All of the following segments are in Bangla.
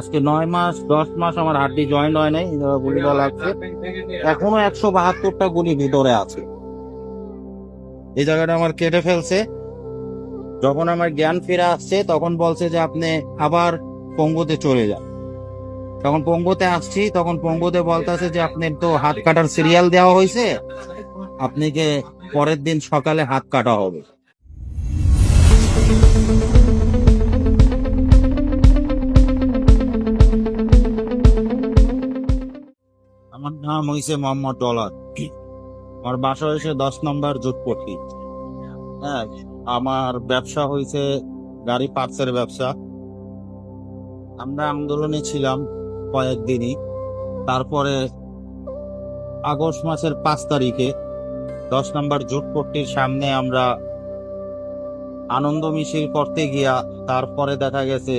আজকে নয় মাস, দশ মাস আমার হাড্ডি জয়েন্ট হয় নাই গুলিটা লাগছে। এখনও একশো বাহাত্তরটা গুলি ভিতরে আছে। এই জায়গাটা আমার কেটে ফেলছে। যখন আমার জ্ঞান ফিরে আসছে, তখন বলছে যে আপনি আবার পঙ্গুতে চলে যান। তখন পঙ্গুতে আসছি, তখন পঙ্গুতে বলতেছে যে আপনি তো হাত কাটার সিরিয়াল দেওয়া হয়েছে। আপনাকে পরের দিন সকালে হাত কাটা হবে। আমার নাম হয়েছে মোহাম্মদ ডলার। আমার বাসা হয়েছে দশ নম্বর জুটপট্টি হ্যাঁ আমার ব্যবসা হয়েছে গাড়ি পার্টসের ব্যবসা। আমরা আন্দোলনে ছিলাম কয়েকদিনই। তারপরে আগস্ট মাসের পাঁচ তারিখে দশ নম্বর জুটপট্টির সামনে আমরা আনন্দ মিছিল করতে গিয়া তারপরে দেখা গেছে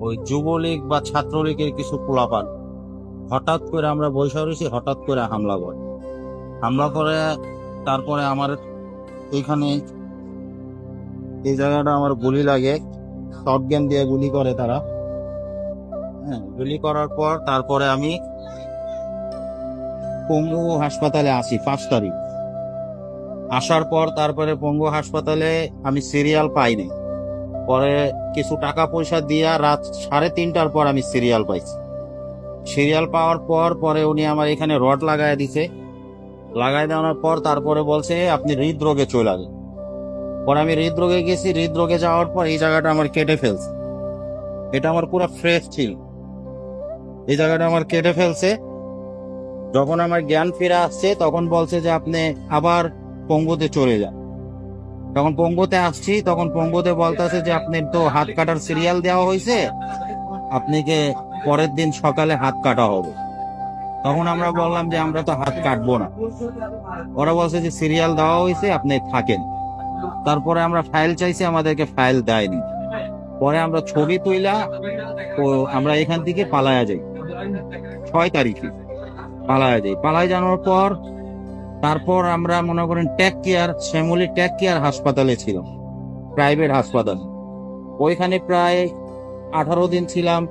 ওই যুবলীগ বা ছাত্রলীগের কিছু পোলাপান হঠাৎ করে আমরা বৈশা রয়েছি, হঠাৎ করে হামলা করে। হামলা করে, তারপরে আমার এইখানে এই জায়গাটা আমার গুলি লাগে। শর্ট গেম দিয়ে গুলি করে তারা। হ্যাঁ গুলি করার পর তারপরে আমি পঙ্গু হাসপাতালে আসি পাঁচ তারিখ। আসার পর তারপরে পঙ্গু হাসপাতালে আমি সিরিয়াল পাইনি। পরে কিছু টাকা পয়সা দিয়া রাত সাড়ে তিনটার পর আমি সিরিয়াল পাইছি। সিরিয়াল পাওয়ার পর পরে উনি আমার এখানে রড লাগায় দিছে। লাগাই দেওয়ার পর তারপরে বলছে, আপনি হৃদরোগে চলে আসেন। পরে আমি হৃদরোগে গেছি। হৃদরোগে যাওয়ার পর এই জায়গাটা আমার কেটে ফেলছে। এটা আমার পুরো ফ্রেশ ছিল। এই জায়গাটা আমার কেটে ফেলছে। যখন আমার জ্ঞান ফিরে আসছে, তখন বলছে যে, আপনি আবার পঙ্গুতে চলে যান। তখন পঙ্গুতে আসছি, তখন পঙ্গুতে বলতেছে যে আপনি তো হাত কাটার সিরিয়াল দেওয়া হয়েছে। আপনি আপনাকে পরের দিন সকালে হাত কাটা হবে। তখন আমরা বললাম যে আমরা তো হাত কাটবো না। ওরা বলছে যে সিরিয়াল দেওয়া হয়েছে, আপনি থাকেন। তারপরে আমরা ফাইল চাইছি, আমাদেরকে ফাইল দেয়নি। পরে আমরা ছবি তুইলা, ও আমরা এখান থেকে পালায়া যাই। ছয় তারিখে পালায়া যাই। পালায় যাওয়ার পর, তারপর আমরা মনে করেন take care Shyamoli take care হাসপাতালে ছিলাম। প্রাইভেট হাসপাতাল। ওইখানে প্রায় আঠারো দিন ছিলাম।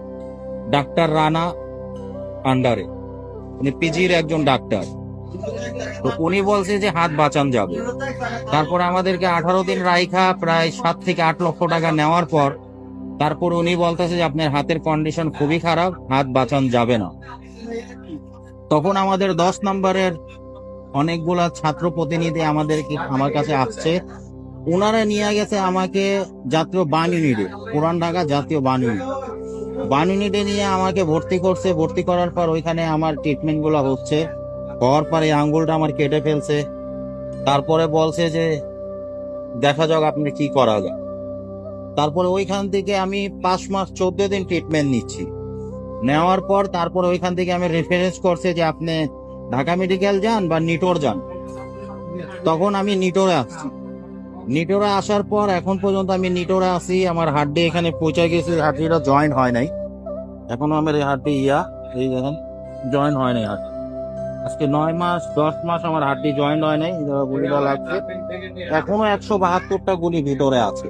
ডাক্তার রানা আন্ডারে। উনি পিজির একজন ডাক্তার। তো উনি বলছে যে হাত বাঁচান যাবে। তারপর আমাদেরকে আঠারো দিন রাইখা প্রায় সাত থেকে আট লক্ষ টাকা নেওয়ার পর তারপর উনি বলতেছে যে আপনার হাতের কন্ডিশন খুবই খারাপ, হাত বাঁচান যাবে না। তখন আমাদের দশ নম্বরের অনেকগুলা ছাত্র প্রতিনিধি আমাদেরকে আমার কাছে আসছে। ওনারা নিয়ে গেছে আমাকে জাতীয় বান ইউনিটে, পুরান ঢাকা জাতীয় বান ইউনিট। বান ইউনিটে নিয়ে আমাকে ভর্তি করছে, ভর্তি করার পর ওইখানে আমার ট্রিটমেন্টগুলো হচ্ছে। হওয়ার পরে আঙ্গুলটা আমার কেটে ফেলছে। তারপরে বলছে যে, দেখা যাক আপনি কি করা যায়। তারপরে ওইখান থেকে আমি পাঁচ মাস চোদ্দ দিন ট্রিটমেন্ট নিচ্ছি। নেওয়ার পর তারপর ওইখান থেকে আমি রেফারেন্স করছে যে, আপনি ঢাকা মেডিকেল যান বা নিটোর যান। তখন আমি নিটোরে আসছি। নিটোরে আসার পর এখন পর্যন্ত আমি নিটোরে আসি আমার হাড্ডি এখানে পৌঁছে গেছে, হাড্ডিটা জয়েন্ট হয় নাই। এখনও আমার এই হাড্ডি ইয়া, এই দেখেন জয়েন হয় নাই হাড্ডি আজকে নয় মাস, দশ মাস আমার হাড্ডি জয়েন্ট হয় নাই গুলিটা লাগছে। এখনও একশো বাহাত্তরটা গুলি ভিতরে আছে।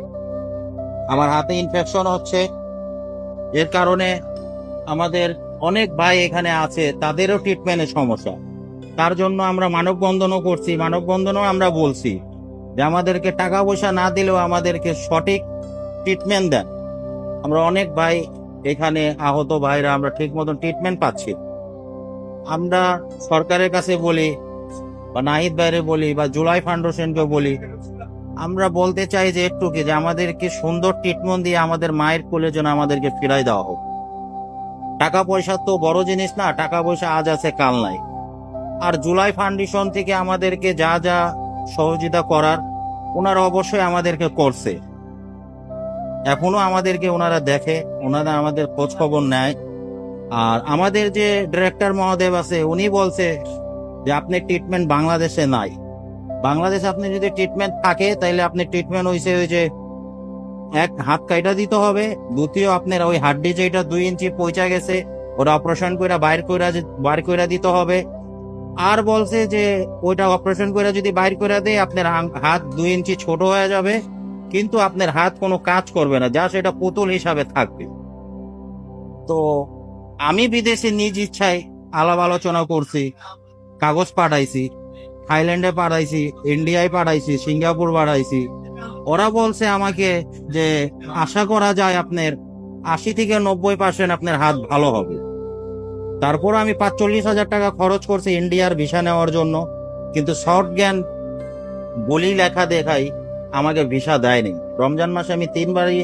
আমার হাতে ইনফেকশন হচ্ছে। এর কারণে আমাদের অনেক ভাই এখানে আছে, তাদেরও ট্রিটমেন্টের সমস্যা। তার জন্য আমরা মানববন্ধনও করছি, মানববন্ধনও আমরা বলছি যে আমাদেরকে টাকা পয়সা না দিলেও আমাদেরকে সঠিক ট্রিটমেন্ট দেন। আমরা অনেক ভাই এখানে আহত ভাইরা আমরা ঠিক মতন ট্রিটমেন্ট পাচ্ছি আমরা সরকারের কাছে বলি বা নাহিদ ভাইরে বলি বা জুলাই ফাউন্ডেশনকে বলি, আমরা বলতে চাই যে একটু কি যে আমাদেরকে সুন্দর ট্রিটমেন্ট দিয়ে আমাদের মায়ের কোলে যেন আমাদেরকে ফিরাই দেওয়া হোক। টাকা পয়সা তো বড় জিনিস না, টাকা পয়সা আজ আছে, কাল নাই। আর জুলাই ফাউন্ডেশন থেকে আমাদেরকে যা যা সহযোগিতা করার, ওনারা অবশ্যই আমাদেরকে করছে। এখনও আমাদেরকে ওনারা দেখে, ওনারা আমাদের খোঁজ খবর নেয়। আর আমাদের যে ডিরেক্টর মহাদেব আছে, উনি বলছে যে, আপনি ট্রিটমেন্ট বাংলাদেশে নাই। বাংলাদেশে আপনি যদি ট্রিটমেন্ট থাকে তাহলে আপনি ট্রিটমেন্ট হয়েছে ওই যে, এক হাত কাইটা দিতে হবে, দ্বিতীয় আপনার ওই হাড্ডি যেটা দুই ইঞ্চি পৌঁছা গেছে, ওটা অপারেশন করে বাইর করে বাইর করে দিতে হবে। আর বলছে যে, ওইটা অপারেশন করে যদি বাইর করে দেয়, আপনার হাত দুই ইঞ্চি ছোট হয়ে যাবে। কিন্তু আপনার হাত কোনো কাজ করবে না, যা সেটা পুতুল হিসাবে থাকবে। তো আমি বিদেশে নিজ ইচ্ছায় আলাপ আলোচনা করছি, কাগজ পাঠাইছি, থাইল্যান্ডে পাঠাইছি, ইন্ডিয়ায় পাঠাইছি, সিঙ্গাপুর পাঠাইছি। ওরা বলছে আমাকে যে, আশা করা যায় আপনার আশি থেকে নব্বই পার্সেন্ট আপনার হাত ভালো হবে। তারপর আমি পাঁচচল্লিশ হাজার টাকা খরচ করছি ইন্ডিয়ার ভিসা নেওয়ার জন্য, কিন্তু শর্ট জ্ঞান বলি লেখা দেখাই আমাকে ভিসা দেয়নি। রমজান মাসে আমি তিনবারই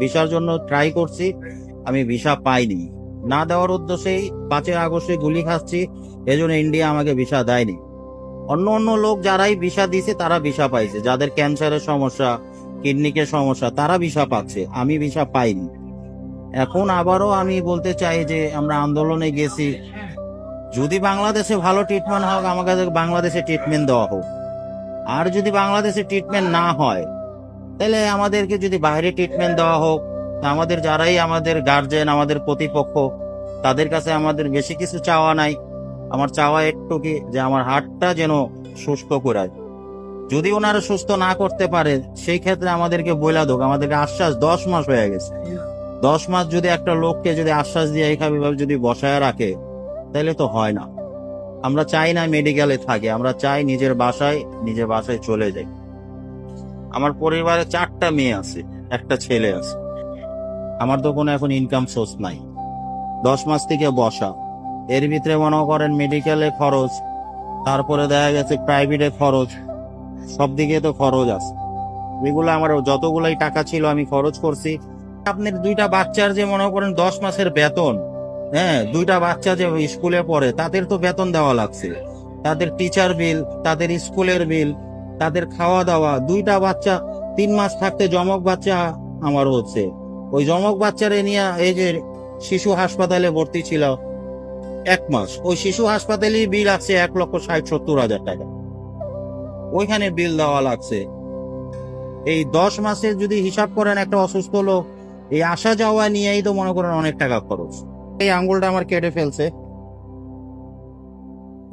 ভিসার জন্য ট্রাই করছি, আমি ভিসা পাইনি। না দেওয়ার উদ্দেশ্যেই পাঁচই আগস্টে গুলি খাচ্ছি, এজন্য ইন্ডিয়া আমাকে ভিসা দেয়নি। অন্য অন্য লোক যারাই ভিসা দিছে, তারা ভিসা পাইছে। যাদের ক্যান্সারের সমস্যা, কিডনিকে সমস্যা, তারা ভিসা পাচ্ছে। আমি ভিসা পাইনি। এখন আবারও আমি বলতে চাই যে, আমরা আন্দোলনে গেছি। যদি বাংলাদেশে ভালো ট্রিটমেন্ট হোক, আমাকে বাংলাদেশে ট্রিটমেন্ট দেওয়া হোক। আর যদি বাংলাদেশে ট্রিটমেন্ট না হয়, তাহলে আমাদেরকে যদি বাইরে ট্রিটমেন্ট দেওয়া হোক আমাদের যারাই আমাদের গার্জেন আমাদের প্রতিপক্ষ, তাদের কাছে আমাদের বেশি কিছু চাওয়া নাই। আমার চাওয়া একটু কি যে আমার হার্টটা যেন সুস্থ করায়। যদি ওনারা সুস্থ না করতে পারে, সেই ক্ষেত্রে আমাদেরকে বইলা দোক। আমাদেরকে আশ্বাস দশ মাস হয়ে গেছে। দশ মাস যদি একটা লোককে যদি আশ্বাস দিয়ে এইভাবে যদি বসায় রাখে, তাহলে তো হয় না। আমরা চাই না মেডিকেলে থাকে, আমরা চাই নিজের বাসায় নিজের বাসায় চলে যাই। আমার পরিবারে চারটা মেয়ে আছে, একটা ছেলে আছে। আমার তো কোনো এখন ইনকাম সোর্স নাই। দশ মাস থেকে বসা। এর ভিতরে মনে করেন মেডিকেলে খরচ, তারপরে দেখা গেছে প্রাইভেটে খরচ, সব দিকে তো খরচ আছে। এগুলো আমার যতগুলাই টাকা ছিল আমি খরচ করছি। আপনার দুইটা বাচ্চার যে মনে করেন দশ মাসের বেতন হ্যাঁ দুইটা বাচ্চা যে স্কুলে পড়ে, তাদের তো বেতন দেওয়া লাগছে। তাদের টিচার বিল তাদের স্কুলের বিল তাদের খাওয়া দাওয়া দুইটা বাচ্চা, তিন মাস থাকতে জমক বাচ্চা আমার হচ্ছে। ওই জমক বাচ্চারে নিয়ে এই যে শিশু হাসপাতালে ভর্তি ছিল এক মাস, ওই শিশু হাসপাতালে বিল আছে এক লক্ষ ষাট সত্তর হাজার টাকা। ওইখানে বিল দেওয়া লাগছে। এই দশ মাসে যদি হিসাব করেন একটা অসুস্থ লোক, এই আসা যাওয়া নিয়েই তো মনে করেন অনেক টাকা খরচ। এই আঙ্গুলটা আমার কেটে ফেলছে।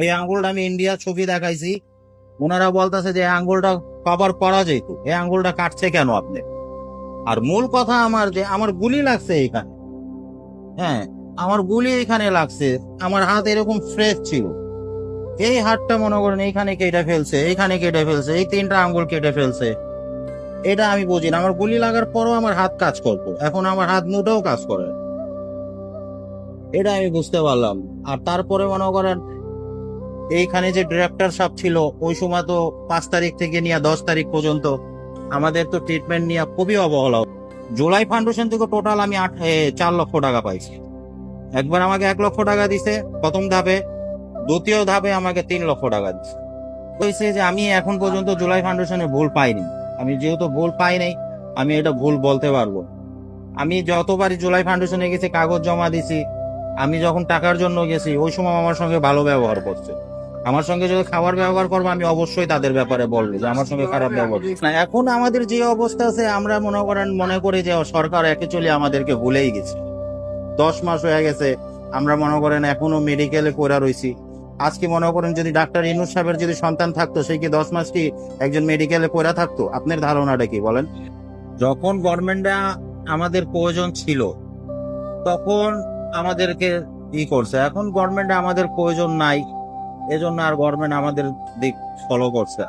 এই আঙ্গুলটা আমি ইন্ডিয়া ছবি দেখাইছি। ওনারা বলতেছে যে আঙ্গুলটা কভার করা যেত এই আঙ্গুলটা কাটছে কেন আপনি? আর মূল কথা আমার যে, আমার গুলি লাগছে এখানে। হ্যাঁ আমার গুলি এখানে লাগছে। আমার হাত এরকম ফ্রেশ ছিল। এই হাতটা মনে করেন এইখানে কেটে ফেলছে, এইখানে কেটে ফেলছে, এই তিনটা আঙ্গুল কেটে ফেলছে। এটা আমি বুঝি না। আমার গুলি লাগার পরও আমার হাত কাজ করতো। এখন আমার হাত মুটেও কাজ করে। এটা আমি বুঝতে পারলাম। আর তারপরে মনে করেন, এইখানে যে ডিরেক্টর সাহেব ছিল, ওই সময় তো পাঁচ তারিখ থেকে নিয়ে দশ তারিখ পর্যন্ত আমাদের তো ট্রিটমেন্ট নিয়ে খুবই অবহেলা। জুলাই ফাউন্ডেশন থেকে টোটাল আমি আট চার লক্ষ টাকা পাইছি। একবার আমাকে এক লক্ষ টাকা দিছে, প্রথম ধাপে। দ্বিতীয় ধাপে আমাকে তিন লক্ষ টাকা দিছে। হয়েছে যে আমি এখন পর্যন্ত জুলাই ফাউন্ডেশনে ভুল পাইনি। আমি যেহেতু ভুল পাই নাই, আমি এটা ভুল বলতে পারব। আমি যতবারই জুলাই ফাউন্ডেশনে গেছি, কাগজ জমা দিছি আমি যখন টাকার জন্য গেছি, ওই সময় আমার সঙ্গে ভালো ব্যবহার করছে। আমার সঙ্গে যদি খাবার ব্যবহার করব, আমি অবশ্যই তাদের ব্যাপারে বলব যে আমার সঙ্গে খারাপ ব্যবহার না, এখন আমাদের যে অবস্থা আছে, আমরা মনে করেন, মনে করি যে সরকার অ্যাকচুয়ালি আমাদেরকে ভুলেই গেছে। দশ মাস হয়ে গেছে, আমরা মনে করেন এখনও মেডিকেলে করে রয়েছি। আজকে মনে করেন যদি ডাক্তার ইনুস সাহেবের যদি সন্তান থাকতো সেই কি দশ মাস কি একজন মেডিকেলে করে থাকতো? আপনার ধারণাটা কি, বলেন? যখন গভর্নমেন্টটা আমাদের প্রয়োজন ছিল, তখন আমাদেরকে ই করছে এখন গভর্নমেন্ট আমাদের প্রয়োজন নাই, এজন্য আর গভর্নমেন্ট আমাদের দিক ফলো করছে।